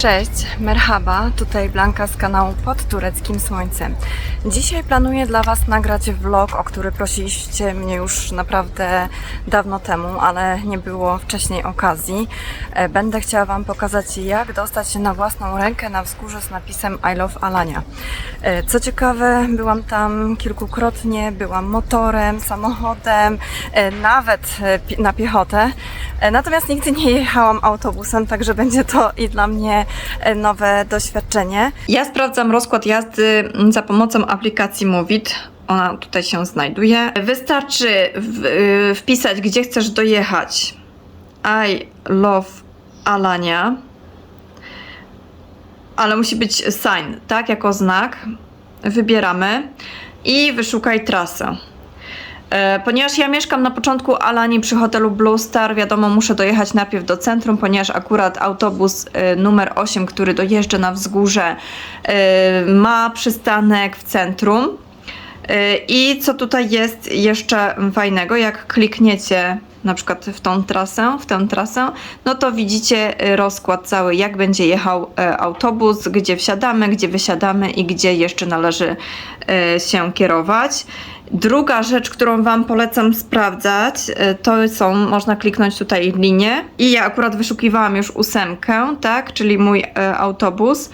Cześć, merhaba, tutaj Blanka z kanału Pod Tureckim Słońcem. Dzisiaj planuję dla Was nagrać vlog, o który prosiliście mnie już naprawdę dawno temu, ale nie było wcześniej okazji. E, Będę chciała Wam pokazać, jak dostać się na własną rękę na wzgórze z napisem I Love Alania. E, Co ciekawe, byłam tam kilkukrotnie, byłam motorem, samochodem, e, nawet na piechotę. Natomiast nigdy nie jechałam autobusem, także będzie to i dla mnie nowe doświadczenie. Ja sprawdzam rozkład jazdy za pomocą aplikacji Movit. Ona tutaj się znajduje. Wystarczy w, y, wpisać, gdzie chcesz dojechać. I love Alania. Ale musi być sign, tak? Jako znak. Wybieramy i wyszukaj trasę. E, Ponieważ ja mieszkam na początku Alanii przy hotelu Blue Star, wiadomo, muszę dojechać najpierw do centrum, ponieważ akurat autobus e, numer 8, który dojeżdża na wzgórze, e, ma przystanek w centrum. I co tutaj jest jeszcze fajnego, jak klikniecie na przykład w tą trasę, w tę trasę, no to widzicie rozkład cały, jak będzie jechał autobus, gdzie wsiadamy, gdzie wysiadamy i gdzie jeszcze należy się kierować. Druga rzecz, którą Wam polecam sprawdzać, e, to są, można kliknąć tutaj linię i ja akurat wyszukiwałam już ósemkę, tak, czyli mój e, autobus.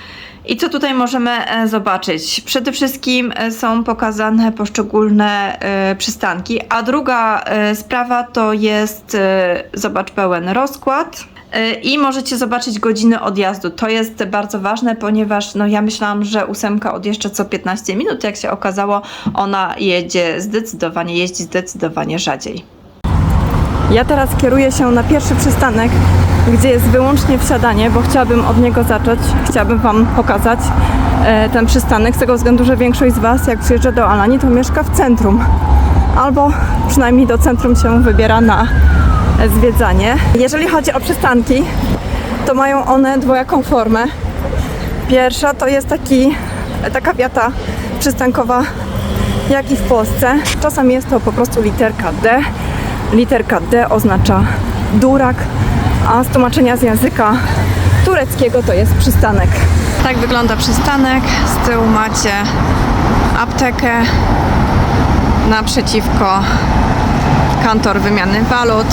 I co tutaj możemy e, zobaczyć? Przede wszystkim e, są pokazane poszczególne e, przystanki, a druga sprawa to jest, zobacz pełen rozkład. E, I możecie zobaczyć godziny odjazdu. To jest bardzo ważne, ponieważ no, ja myślałam, że ósemka odjeżdża co 15 minut. Jak się okazało, ona jedzie zdecydowanie, jeździ zdecydowanie rzadziej. Ja teraz kieruję się na pierwszy przystanek, gdzie jest wyłącznie wsiadanie, bo chciałabym od niego zacząć. Chciałabym Wam pokazać e, ten przystanek, z tego względu, że większość z Was, jak przyjeżdża do Alanii, to mieszka w centrum. Albo przynajmniej do centrum się wybiera na zwiedzanie. Jeżeli chodzi o przystanki, to mają one dwojaką formę. Pierwsza to jest taki, taka wiata przystankowa jak i w Polsce. Czasami jest to po prostu literka D. Literka D oznacza durak, a z tłumaczenia z języka tureckiego to jest przystanek. Tak wygląda przystanek. Z tyłu macie aptekę. Naprzeciwko kantor wymiany walut.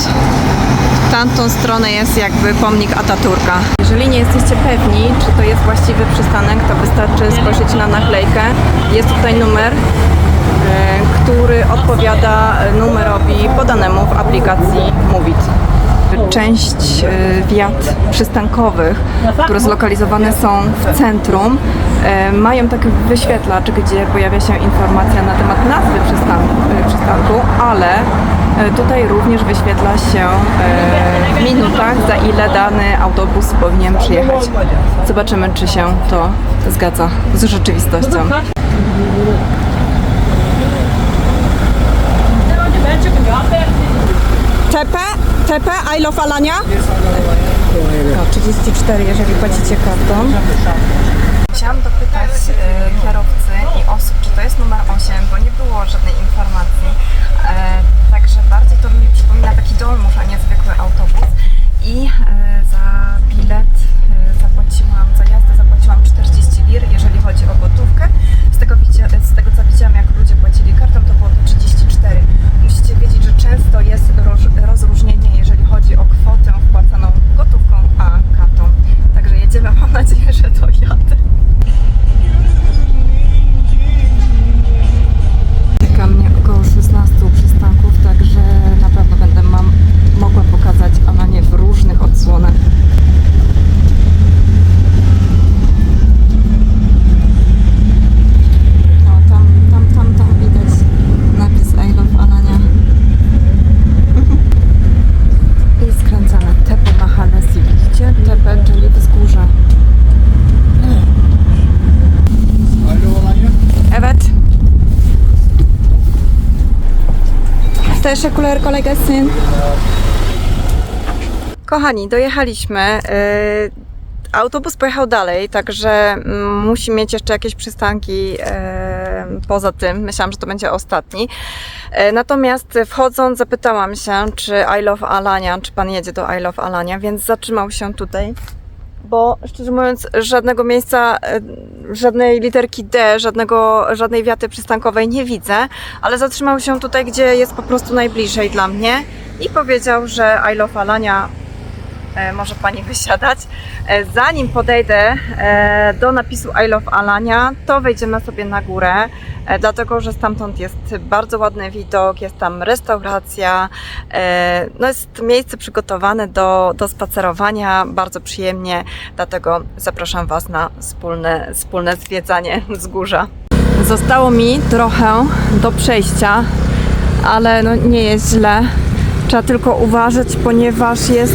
W tamtą stronę jest jakby pomnik Ataturka. Jeżeli nie jesteście pewni, czy to jest właściwy przystanek, to wystarczy spojrzeć na naklejkę. Jest tutaj numer, e, który odpowiada numerowi podanemu w aplikacji Movit. Część e, wiat przystankowych, które zlokalizowane są w centrum, e, mają taki wyświetlacz, gdzie pojawia się informacja na temat nazwy przystanku, e, ale tutaj również wyświetla się w minutach, za ile dany autobus powinien przyjechać. Zobaczymy, czy się to zgadza z rzeczywistością. TP, TP, I love Alania. No, 34, jeżeli płacicie kartą. Chciałam dopytać e, kierowcy i osób, czy to jest numer 8, bo nie było żadnej informacji. E, także bardziej to mi przypomina taki dolmusz, a nie zwykły autobus. I e, za bilet e, zapłaciłam, za jazdę zapłaciłam 40 lir, jeżeli chodzi o gotówkę. Z tego, widzia, z tego co widziałam, jak ludzie płacili kartą, to było to 34. Musicie wiedzieć, że często jest roz, rozróżnienie, jeżeli chodzi o kwotę wpłacaną gotówką, a kartą. Także jedziemy, mam nadzieję, że dojadę. Czeka mnie około 16 przystanków, także na pewno będę mam, mogła pokazać Alanię w różnych odsłonach. O, tam, tam, tam, tam widać napis I love Alania. I skręcamy Tepe Mahalesi, widzicie? Tepe, czyli wzgórze. Evet. Kolay gelsin. Kochani, dojechaliśmy. Yy, Autobus pojechał dalej, także mm, musi mieć jeszcze jakieś przystanki yy, poza tym. Myślałam, że to będzie ostatni. Yy, Natomiast wchodząc zapytałam się, czy I Love Alania, czy pan jedzie do I Love Alania, więc zatrzymał się tutaj bo szczerze mówiąc, żadnego miejsca, e, żadnej literki D, żadnego, żadnej wiaty przystankowej nie widzę, ale zatrzymał się tutaj, gdzie jest po prostu najbliżej dla mnie i powiedział, że I Alania może pani wysiadać. E, Zanim podejdę e, do napisu I love Alania, to wejdziemy sobie na górę, e, dlatego że stamtąd jest bardzo ładny widok, jest tam restauracja, e, no jest miejsce przygotowane do, do spacerowania, bardzo przyjemnie, dlatego zapraszam Was na wspólne, wspólne zwiedzanie wzgórza. Zostało mi trochę do przejścia, ale no nie jest źle. Trzeba tylko uważać, ponieważ jest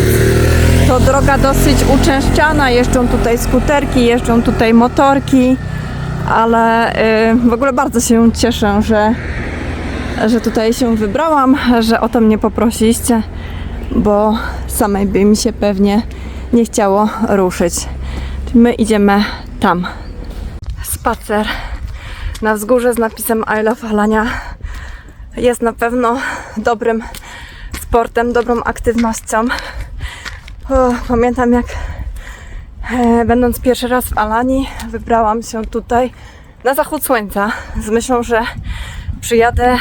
to droga dosyć uczęszczana. Jeżdżą tutaj skuterki, jeżdżą tutaj motorki, ale y, w ogóle bardzo się cieszę, że, że tutaj się wybrałam, że o to mnie poprosiliście, bo samej by mi się pewnie nie chciało ruszyć. My idziemy tam. Spacer na wzgórze z napisem I love Alania jest na pewno dobrym sportem, dobrą aktywnością. O, pamiętam jak e, będąc pierwszy raz w Alanii wybrałam się tutaj na zachód słońca z myślą, że przyjadę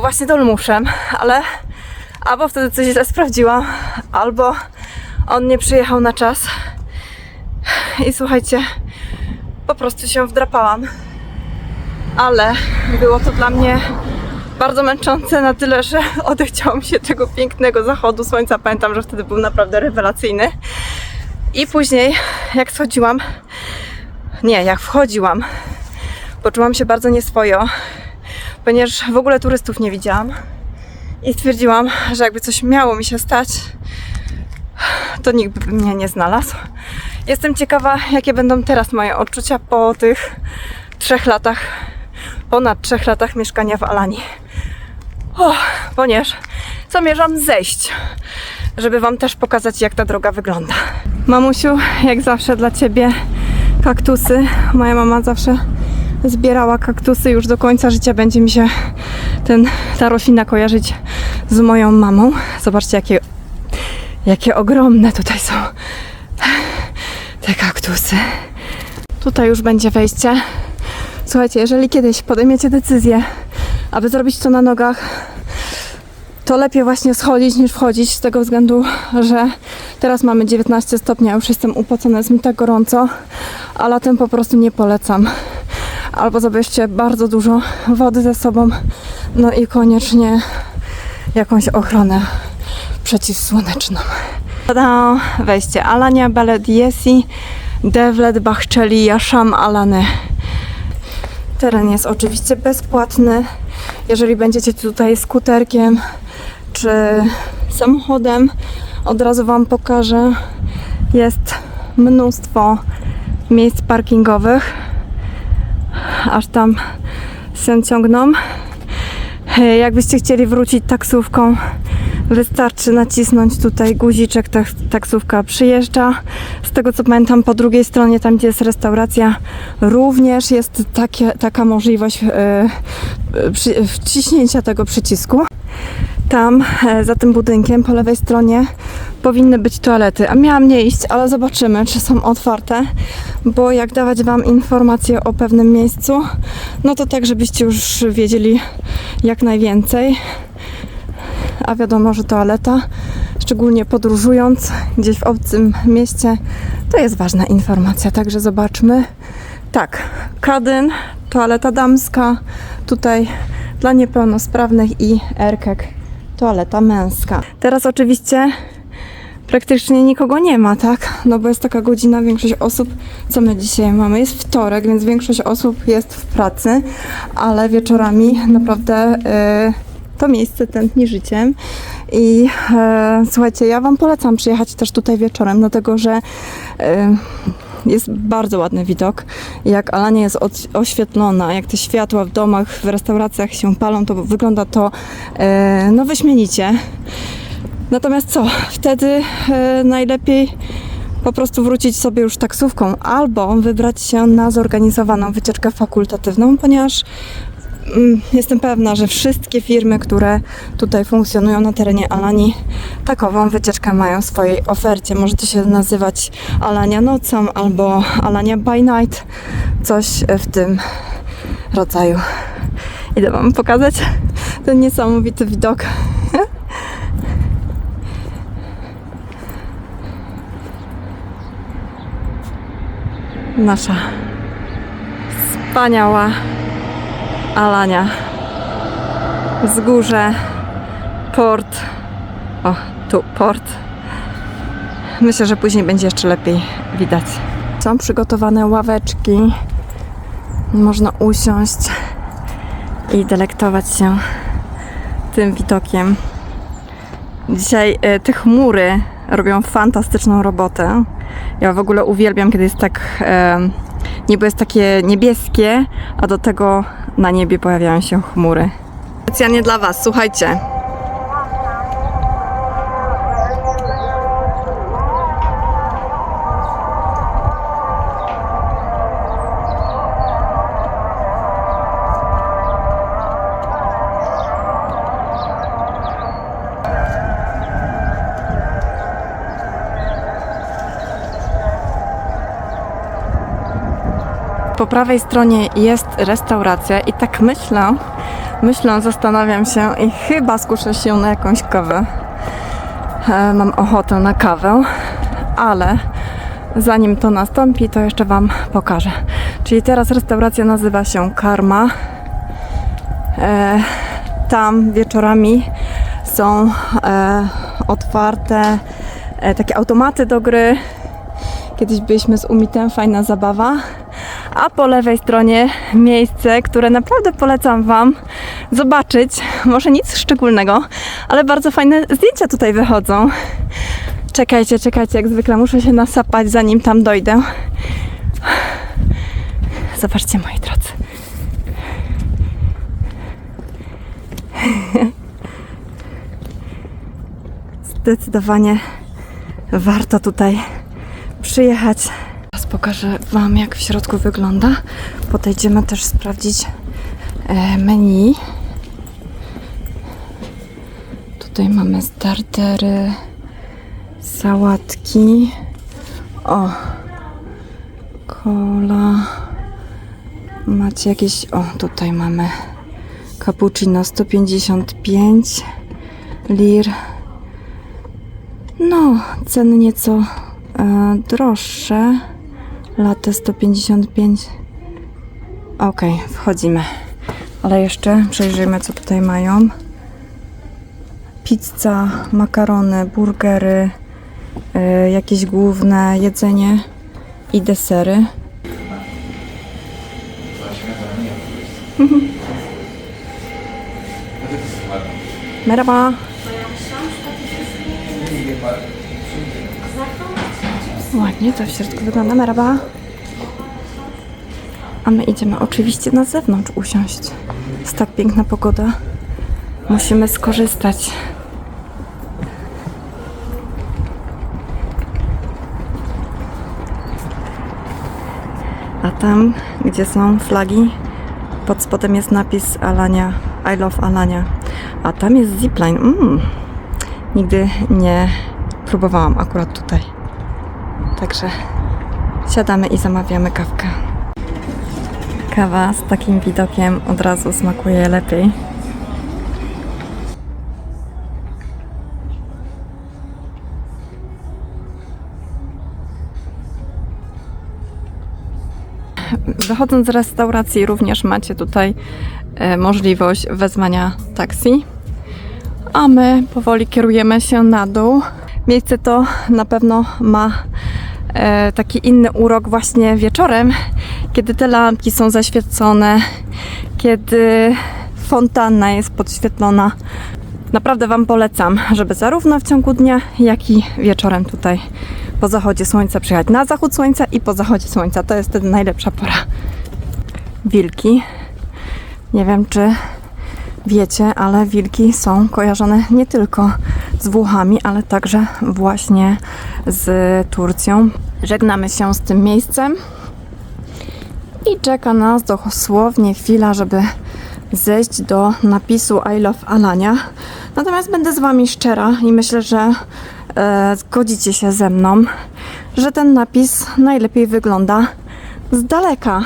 właśnie dolmuszem, ale albo wtedy coś źle sprawdziłam, albo on nie przyjechał na czas i słuchajcie, po prostu się wdrapałam. Ale było to dla mnie bardzo męczące na tyle, że odechciało mi się tego pięknego zachodu słońca. Pamiętam, że wtedy był naprawdę rewelacyjny. I później, jak schodziłam, nie, jak wchodziłam, poczułam się bardzo nieswojo, ponieważ w ogóle turystów nie widziałam. I stwierdziłam, że jakby coś miało mi się stać, to nikt by mnie nie znalazł. Jestem ciekawa, jakie będą teraz moje odczucia po tych trzech latach, ponad trzech latach mieszkania w Alanii. O, ponieważ zamierzam zejść, żeby Wam też pokazać, jak ta droga wygląda. Mamusiu, jak zawsze dla Ciebie kaktusy. Moja mama zawsze zbierała kaktusy. Już do końca życia będzie mi się ten, ta roślina kojarzyć z moją mamą. Zobaczcie, jakie, jakie ogromne tutaj są te kaktusy. Tutaj już będzie wejście. Słuchajcie, jeżeli kiedyś podejmiecie decyzję, aby zrobić to na nogach, to lepiej właśnie schodzić niż wchodzić z tego względu, że teraz mamy 19 stopni, a już jestem upocona, jest mi tak gorąco, a latem po prostu nie polecam. Albo zabierzcie bardzo dużo wody ze sobą, no i koniecznie jakąś ochronę przeciwsłoneczną. Tada! Wejście Alania Belediesi, Devlet Bachczeli Jaszam Alane. Teren jest oczywiście bezpłatny. Jeżeli będziecie tutaj skuterkiem czy samochodem, od razu Wam pokażę. Jest mnóstwo miejsc parkingowych. Aż tam się ciągną. Jakbyście chcieli wrócić taksówką, wystarczy nacisnąć tutaj guziczek, tak, taksówka przyjeżdża. Z tego co pamiętam, po drugiej stronie, tam gdzie jest restauracja, również jest takie, taka możliwość przy, wciśnięcia tego przycisku. Tam, e, za tym budynkiem, po lewej stronie, powinny być toalety. A miałam nie iść, ale zobaczymy, czy są otwarte, bo jak dawać Wam informacje o pewnym miejscu, no to tak, żebyście już wiedzieli jak najwięcej. A wiadomo, że toaleta, szczególnie podróżując gdzieś w obcym mieście, to jest ważna informacja. Także zobaczmy. Tak, Kadyn, toaleta damska, tutaj dla niepełnosprawnych i Erkek, toaleta męska. Teraz oczywiście praktycznie nikogo nie ma, tak? No bo jest taka godzina, większość osób, co my dzisiaj mamy, jest wtorek, więc większość osób jest w pracy, ale wieczorami naprawdę y, to miejsce tętni życiem. I e, słuchajcie, ja Wam polecam przyjechać też tutaj wieczorem, dlatego że e, jest bardzo ładny widok. Jak Alania jest oświetlona, jak te światła w domach, w restauracjach się palą, to wygląda to e, no wyśmienicie. Natomiast co? Wtedy e, najlepiej po prostu wrócić sobie już taksówką albo wybrać się na zorganizowaną wycieczkę fakultatywną, ponieważ jestem pewna, że wszystkie firmy, które tutaj funkcjonują na terenie Alanii, takową wycieczkę mają w swojej ofercie. Może to się nazywać Alania nocą albo Alania by night, coś w tym rodzaju. Idę Wam pokazać ten niesamowity widok. Nasza wspaniała Alania. Wzgórze, port. O, tu port. Myślę, że później będzie jeszcze lepiej widać. Są przygotowane ławeczki. Można usiąść i delektować się tym widokiem. Dzisiaj te chmury robią fantastyczną robotę. Ja w ogóle uwielbiam, kiedy jest tak. E, niebo jest takie niebieskie, a do tego na niebie pojawiają się chmury. Specjalnie dla Was, słuchajcie. Prawej stronie jest restauracja i tak myślę, myślę, zastanawiam się i chyba skuszę się na jakąś kawę. E, Mam ochotę na kawę, ale zanim to nastąpi, to jeszcze Wam pokażę. Czyli teraz restauracja nazywa się Karma. E, Tam wieczorami są e, otwarte takie automaty do gry. Kiedyś byliśmy z Umitem, fajna zabawa. A po lewej stronie miejsce, które naprawdę polecam Wam zobaczyć. Może nic szczególnego, ale bardzo fajne zdjęcia tutaj wychodzą. Czekajcie, czekajcie, jak zwykle muszę się nasapać zanim tam dojdę. Zobaczcie, moi drodzy. Zdecydowanie warto tutaj przyjechać. Teraz pokażę Wam, jak w środku wygląda. Podejdziemy też sprawdzić e, menu. Tutaj mamy startery, sałatki. O, kola. Macie jakieś. O, tutaj mamy cappuccino 155 lir. No, ceny nieco e, droższe. Latte 155. Ok, wchodzimy. Ale jeszcze przejrzyjmy, co tutaj mają. Pizza, makarony, burgery, e, jakieś główne jedzenie i desery. Merhaba. Ładnie to w środku wygląda. Merhaba. A my idziemy oczywiście na zewnątrz usiąść. Jest tak piękna pogoda. Musimy skorzystać. A tam, gdzie są flagi, pod spodem jest napis Alania, I love Alania. A tam jest zipline. Mm. Nigdy nie próbowałam akurat tutaj. Także siadamy i zamawiamy kawkę. Kawa z takim widokiem od razu smakuje lepiej. Wychodząc z restauracji również macie tutaj e, możliwość wezwania taksi. A my powoli kierujemy się na dół. Miejsce to na pewno ma taki inny urok właśnie wieczorem, kiedy te lampki są zaświecone, kiedy fontanna jest podświetlona. Naprawdę Wam polecam, żeby zarówno w ciągu dnia, jak i wieczorem tutaj po zachodzie słońca przyjechać. Na zachód słońca i po zachodzie słońca. To jest wtedy najlepsza pora. Wilki. Nie wiem, czy wiecie, ale wilki są kojarzone nie tylko z Włochami, ale także właśnie z Turcją. Żegnamy się z tym miejscem i czeka nas dosłownie chwila, żeby zejść do napisu I love Alania. Natomiast będę z Wami szczera i myślę, że e, zgodzicie się ze mną, że ten napis najlepiej wygląda z daleka,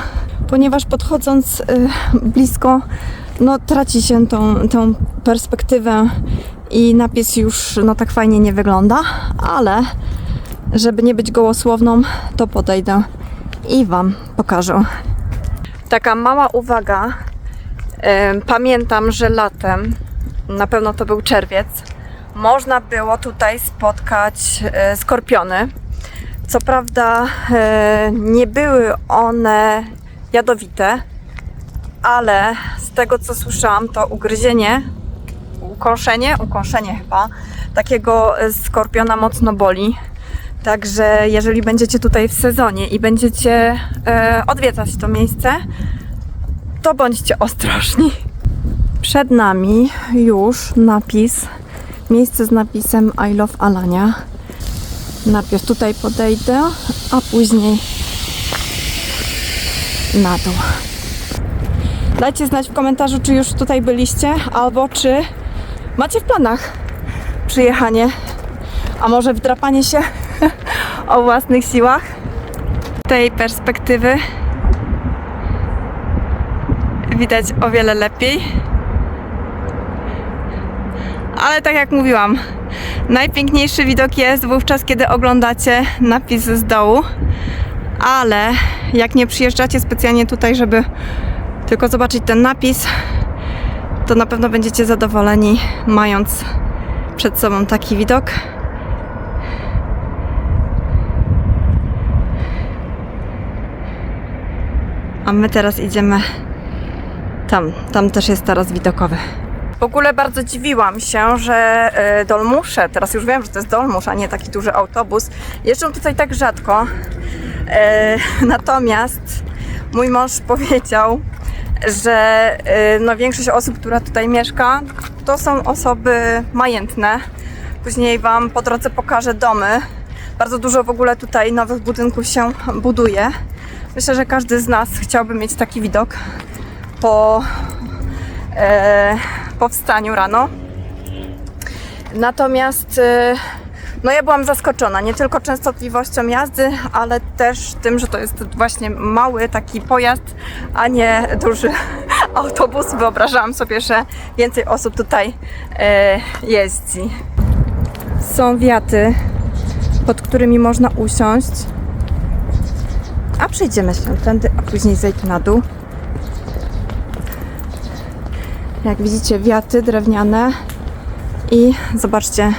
ponieważ podchodząc y, blisko, no traci się tą, tą perspektywę i napis już no tak fajnie nie wygląda, ale żeby nie być gołosłowną, to podejdę i Wam pokażę. Taka mała uwaga. Pamiętam, że latem, na pewno to był czerwiec, można było tutaj spotkać e, skorpiony. Co prawda e, nie były one jadowite, ale z tego co słyszałam, to ugryzienie, ukąszenie, ukąszenie chyba, takiego e, skorpiona mocno boli. Także jeżeli będziecie tutaj w sezonie i będziecie e, odwiedzać to miejsce, to bądźcie ostrożni. Przed nami już napis, miejsce z napisem I love Alania. Najpierw tutaj podejdę, a później na dół. Dajcie znać w komentarzu, czy już tutaj byliście, albo czy macie w planach przyjechanie, a może wdrapanie się o własnych siłach. Tej perspektywy widać o wiele lepiej. Ale tak jak mówiłam, najpiękniejszy widok jest wówczas, kiedy oglądacie napis z dołu. Ale jak nie przyjeżdżacie specjalnie tutaj, żeby tylko zobaczyć ten napis, to na pewno będziecie zadowoleni, mając przed sobą taki widok. A my teraz idziemy tam. Tam też jest taras widokowy. W ogóle bardzo dziwiłam się, że e, dolmusze, teraz już wiem, że to jest dolmusz, a nie taki duży autobus, jeżdżą tutaj tak rzadko. E, Natomiast mój mąż powiedział, że e, no, większość osób, która tutaj mieszka, to są osoby majętne. Później Wam po drodze pokażę domy. Bardzo dużo w ogóle tutaj nowych budynków się buduje. Myślę, że każdy z nas chciałby mieć taki widok po e, powstaniu rano. Natomiast e, no ja byłam zaskoczona nie tylko częstotliwością jazdy, ale też tym, że to jest właśnie mały taki pojazd, a nie duży autobus. Wyobrażałam sobie, że więcej osób tutaj e, jeździ. Są wiaty, pod którymi można usiąść. A przejdziemy się tędy, a później zejść na dół. Jak widzicie, wiaty drewniane i zobaczcie,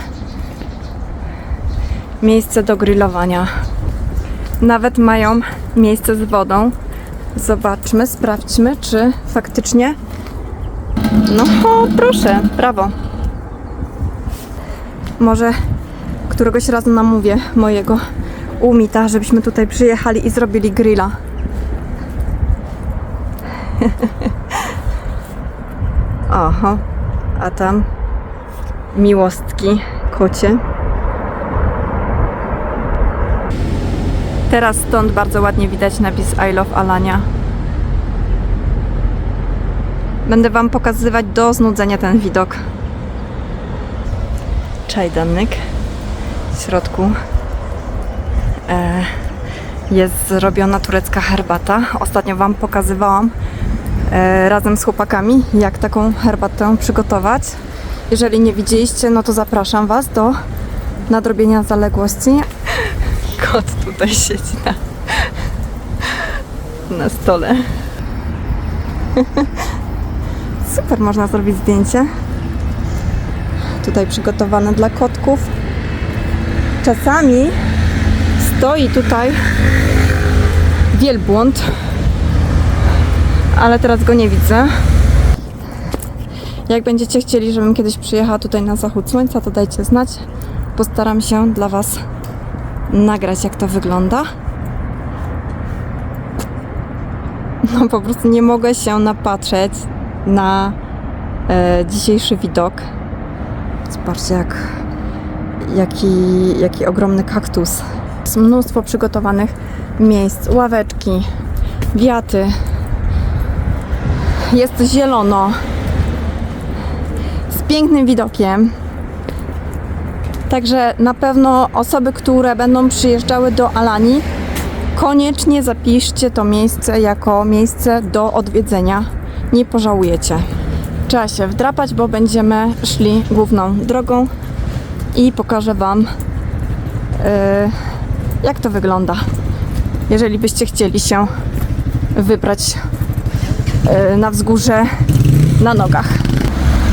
miejsce do grillowania. Nawet mają miejsce z wodą. Zobaczmy, sprawdźmy, czy faktycznie. No, o, proszę, brawo. Może któregoś razu namówię mojego umita, żebyśmy tutaj przyjechali i zrobili grilla. Oho, a tam miłostki kocie. Teraz stąd bardzo ładnie widać napis I love Alania. Będę Wam pokazywać do znudzenia ten widok. Czajdanek. W środku e, jest zrobiona turecka herbata. Ostatnio Wam pokazywałam e, razem z chłopakami, jak taką herbatę przygotować. Jeżeli nie widzieliście, no to zapraszam Was do nadrobienia zaległości. Kot tutaj siedzi na, na stole. Super, można zrobić zdjęcie. Tutaj przygotowane dla kotków. Czasami stoi tutaj wielbłąd, ale teraz go nie widzę. Jak będziecie chcieli, żebym kiedyś przyjechała tutaj na zachód słońca, to dajcie znać. Postaram się dla Was nagrać, jak to wygląda. No po prostu nie mogę się napatrzeć na e, dzisiejszy widok. Zobaczcie, jak, jaki, jaki ogromny kaktus. Jest mnóstwo przygotowanych miejsc, ławeczki, wiaty. jest zielono. Z pięknym widokiem. Także na pewno osoby, które będą przyjeżdżały do Alani, koniecznie zapiszcie to miejsce jako miejsce do odwiedzenia. Nie pożałujecie. Trzeba się wdrapać, bo będziemy szli główną drogą i pokażę Wam, yy, jak to wygląda. Jeżeli byście chcieli się wybrać yy, na wzgórze na nogach.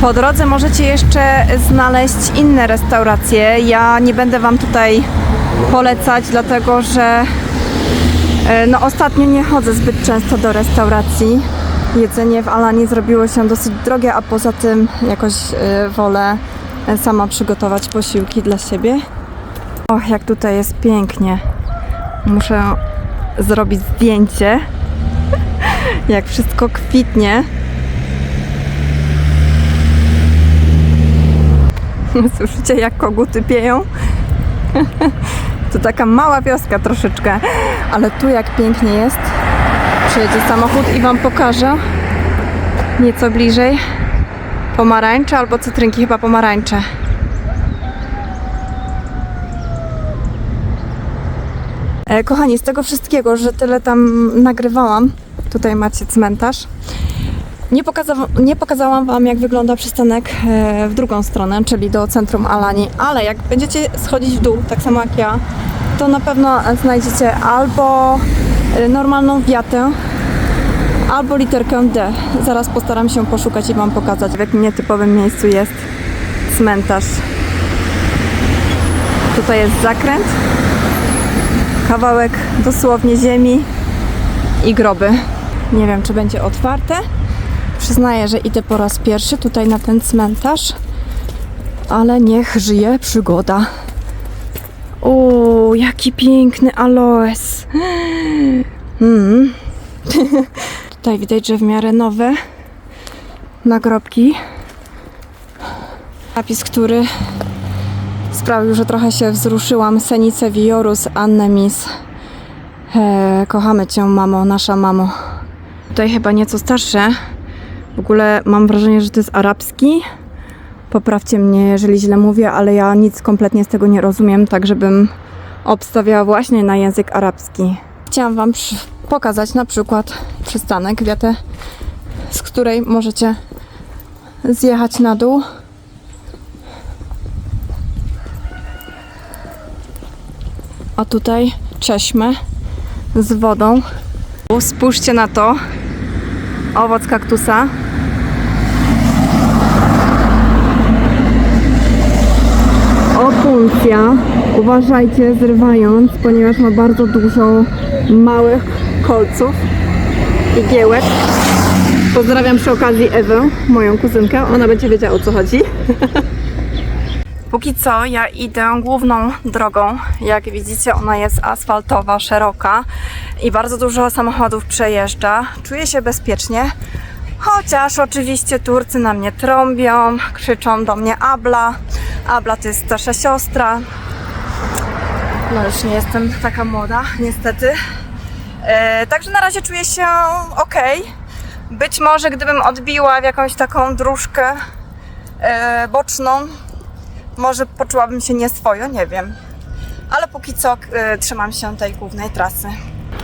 Po drodze możecie jeszcze znaleźć inne restauracje. Ja nie będę Wam tutaj polecać, dlatego że e, no, ostatnio nie chodzę zbyt często do restauracji. Jedzenie w Alanii zrobiło się dosyć drogie, a poza tym jakoś e, wolę sama przygotować posiłki dla siebie. Och, jak tutaj jest pięknie. Muszę zrobić zdjęcie. jak wszystko kwitnie. Słyszycie, jak koguty pieją? To taka mała wioska troszeczkę, ale tu jak pięknie jest. Przyjedzie samochód i Wam pokażę nieco bliżej. Pomarańcze albo cytrynki, chyba pomarańcze. E, Kochani, z tego wszystkiego, że tyle tam nagrywałam, tutaj macie cmentarz. Nie, pokaza- nie pokazałam Wam, jak wygląda przystanek e, w drugą stronę, czyli do centrum Alani, ale jak będziecie schodzić w dół, tak samo jak ja, to na pewno znajdziecie albo e, normalną wiatę, albo literkę D. Zaraz postaram się poszukać i Wam pokazać, w jakim nietypowym miejscu jest cmentarz. Tutaj jest zakręt, kawałek dosłownie ziemi i groby. Nie wiem, czy będzie otwarte. Przyznaję, że idę po raz pierwszy tutaj na ten cmentarz, ale niech żyje przygoda. O, jaki piękny aloes. Mm. tutaj widać, że w miarę nowe nagrobki. Napis, który sprawił, że trochę się wzruszyłam. Senice Viorus Annemis. E, kochamy Cię, mamo, nasza mamo. Tutaj chyba nieco starsze. W ogóle mam wrażenie, że to jest arabski. Poprawcie mnie, jeżeli źle mówię, ale ja nic kompletnie z tego nie rozumiem, tak żebym obstawiała właśnie na język arabski. Chciałam Wam pokazać na przykład przystanek, wiatę, z której możecie zjechać na dół. A tutaj cześmę z wodą. Spójrzcie na to. Owoc kaktusa. Uważajcie zrywając, ponieważ ma bardzo dużo małych kolców i giełek. Pozdrawiam przy okazji Ewę, moją kuzynkę. Ona będzie wiedziała o co chodzi. Póki co ja idę główną drogą. Jak widzicie, ona jest asfaltowa, szeroka i bardzo dużo samochodów przejeżdża. Czuję się bezpiecznie, chociaż oczywiście Turcy na mnie trąbią, krzyczą do mnie Abla. Abla to jest starsza siostra. No już nie jestem taka młoda, niestety. E, także na razie czuję się ok. Być może gdybym odbiła w jakąś taką dróżkę e, boczną, może poczułabym się nieswojo, nie wiem. Ale póki co y, trzymam się tej głównej trasy.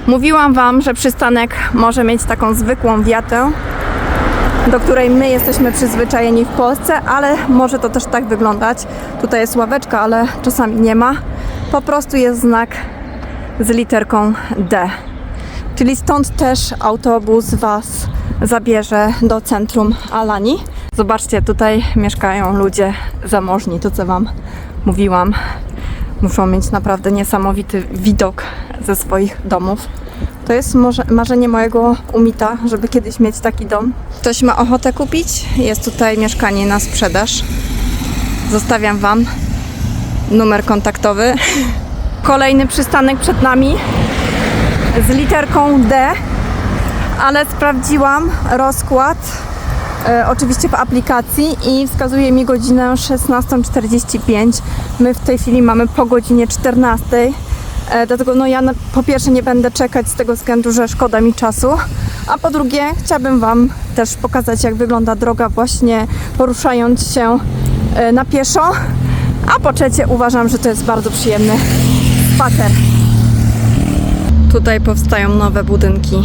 Mówiłam Wam, że przystanek może mieć taką zwykłą wiatę, do której my jesteśmy przyzwyczajeni w Polsce, ale może to też tak wyglądać. Tutaj jest ławeczka, ale czasami nie ma. Po prostu jest znak z literką D. Czyli stąd też autobus Was zabierze do centrum Alani. Zobaczcie, tutaj mieszkają ludzie zamożni, to co Wam mówiłam. Muszą mieć naprawdę niesamowity widok ze swoich domów. To jest może, marzenie mojego umita, żeby kiedyś mieć taki dom. Ktoś ma ochotę kupić? Jest tutaj mieszkanie na sprzedaż. Zostawiam Wam numer kontaktowy. Kolejny przystanek przed nami z literką D, ale sprawdziłam rozkład e, oczywiście w aplikacji i wskazuje mi godzinę 16.45. My w tej chwili mamy po godzinie 14. E, dlatego no ja po pierwsze nie będę czekać z tego względu, że szkoda mi czasu, a po drugie chciałabym Wam też pokazać jak wygląda droga właśnie poruszając się e, na pieszo, a po trzecie uważam, że to jest bardzo przyjemny spacer. Tutaj powstają nowe budynki.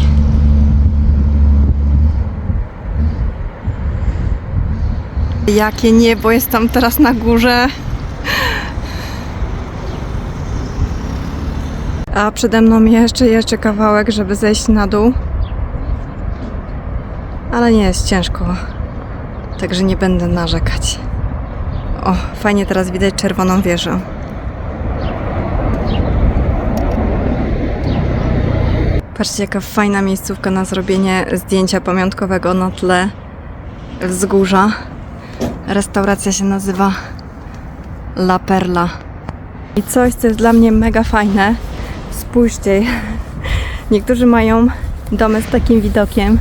Jakie niebo jest tam teraz na górze. A przede mną jeszcze, jeszcze kawałek, żeby zejść na dół. Ale nie jest ciężko. Także nie będę narzekać. O, fajnie teraz widać czerwoną wieżę. Patrzcie, jaka fajna miejscówka na zrobienie zdjęcia pamiątkowego na tle wzgórza. Restauracja się nazywa La Perla. I coś, co jest dla mnie mega fajne, spójrzcie, niektórzy mają domy z takim widokiem.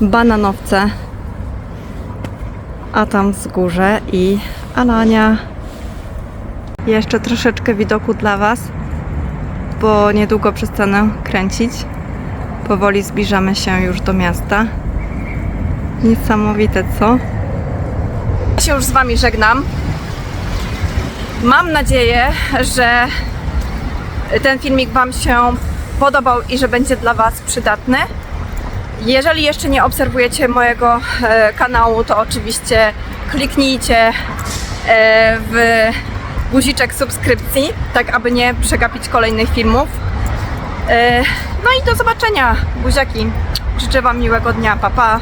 Bananowce, a tam wzgórze i Alania. Jeszcze troszeczkę widoku dla Was, bo niedługo przestanę kręcić. Powoli zbliżamy się już do miasta. Niesamowite, co? Ja się już z Wami żegnam. Mam nadzieję, że ten filmik Wam się podobał i że będzie dla Was przydatny. Jeżeli jeszcze nie obserwujecie mojego e, kanału, to oczywiście kliknijcie e, w guziczek subskrypcji, tak aby nie przegapić kolejnych filmów. E, no i do zobaczenia, buziaki. Życzę Wam miłego dnia, pa pa!